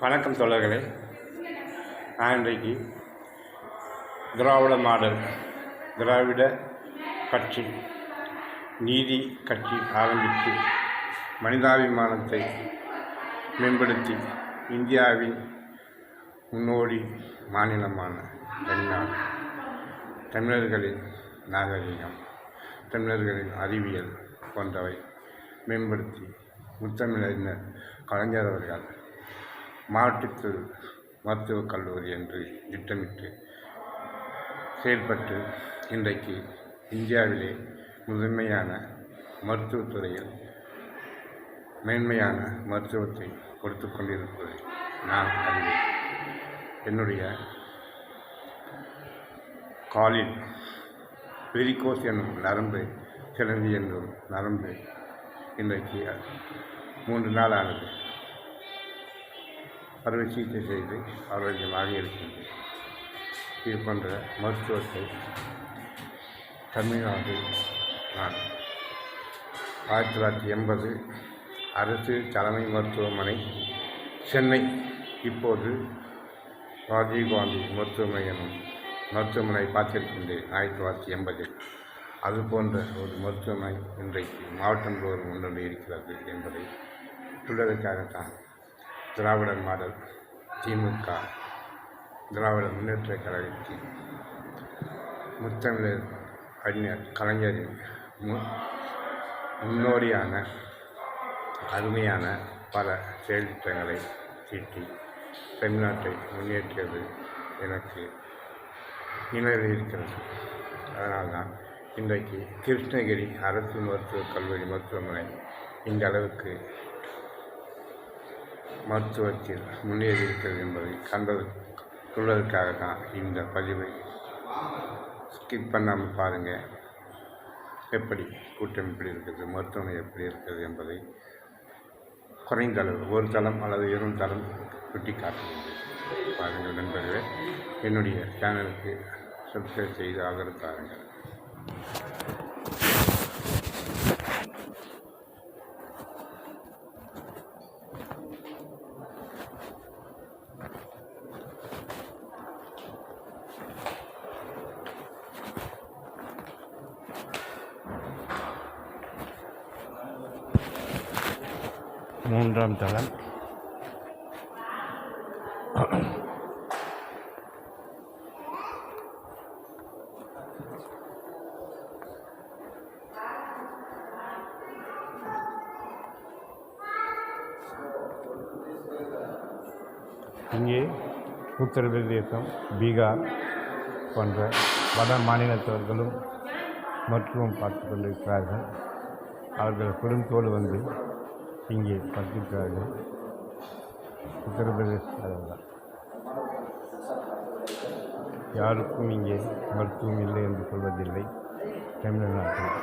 வணக்கம் தோழர்களே. நான் இன்றைக்கு திராவிட மாடல் திராவிட கட்சி நீதி கட்சி ஆரம்பித்து மனிதாபிமானத்தை மேம்படுத்தி இந்தியாவின் முன்னோடி மாநிலமான தமிழ்நாடு. தமிழர்களின் நாகரிகம் தமிழர்களின் அறிவியல் போன்றவை மேம்படுத்தி முத்தமிழறிஞர் கலைஞர் அவர்கள் மாவட்டத்தில் மருத்துவக் கல்லூரி என்று திட்டமிட்டு செயல்பட்டு இன்றைக்கு இந்தியாவிலே முதன்மையான மருத்துவத்துறையில் மேன்மையான மருத்துவத்தை கொடுத்து கொண்டிருப்பதை நான் அறிவேன். என்னுடைய காலில் வெரிகோஸ் என்னும் நரம்பு கிளம்பி என்னும் நரம்பு இன்றைக்கு மூன்று நாள் ஆனது அறுவை சிகிச்சை செய்து ஆரோக்கியமாக இருக்கின்றது. இது போன்ற மருத்துவத்தை தமிழ்நாடு நான் ஆயிரத்தி தொள்ளாயிரத்தி எண்பது அரசு தலைமை மருத்துவமனை சென்னை இப்போது ராஜீவ்காந்தி மருத்துவமனை எனும் மருத்துவமனை பார்த்திருக்கின்றேன் ஆயிரத்தி தொள்ளாயிரத்தி எண்பதில் அது போன்ற ஒரு மருத்துவமனை இன்றைக்கு மாவட்டம் தோறும் ஒன்று இருக்கிறது என்பதை சொல்வதற்காகத்தான் திராவிடர் மாடல் திமுக திராவிட முன்னேற்ற கழகத்தின் முத்தமிழர் அறிஞர் கலைஞரின் மு முன்னோடியான அருமையான பல செயல்திட்டங்களை தீட்டி தமிழ்நாட்டை முன்னேற்றியது எனக்கு நினைவில் இருக்கிறது. அதனால்தான் இன்றைக்கு கிருஷ்ணகிரி அரசு மருத்துவக் கல்லூரி மருத்துவமனை இந்த அளவுக்கு மருத்துவத்தில் முன்னேறி இருக்கிறது என்பதை கண்டது சொல்வதற்காக தான் இந்த பதிவை ஸ்கிப் பண்ணாமல் பாருங்கள் எப்படி கூட்டம் எப்படி இருக்குது மருத்துவமனை எப்படி இருக்குது என்பதை குறைந்த அளவு ஒரு தளம் அல்லது இரும் தளம் சுட்டி காட்டுகிறது பாருங்கள் நண்பர்களே என்னுடைய சேனலுக்கு சப்ஸ்கிரைப் செய்து ஆதரவு தாருங்கள். மூன்றாம் தளம். இங்கே உத்தரப்பிரதேசம் பீகார் போன்ற வட மாநிலத்தவர்களும் மற்றும் பார்த்து கொண்டிருக்கிறார்கள். அவர்கள் குடும்பத்தோடு வந்து இங்கே பட்டிக்காடு உத்தரப்பிரதேச தான் யாருக்கும் இங்கே மருத்துவம் இல்லை என்று சொல்வதில்லை. தமிழ்நாட்டில்.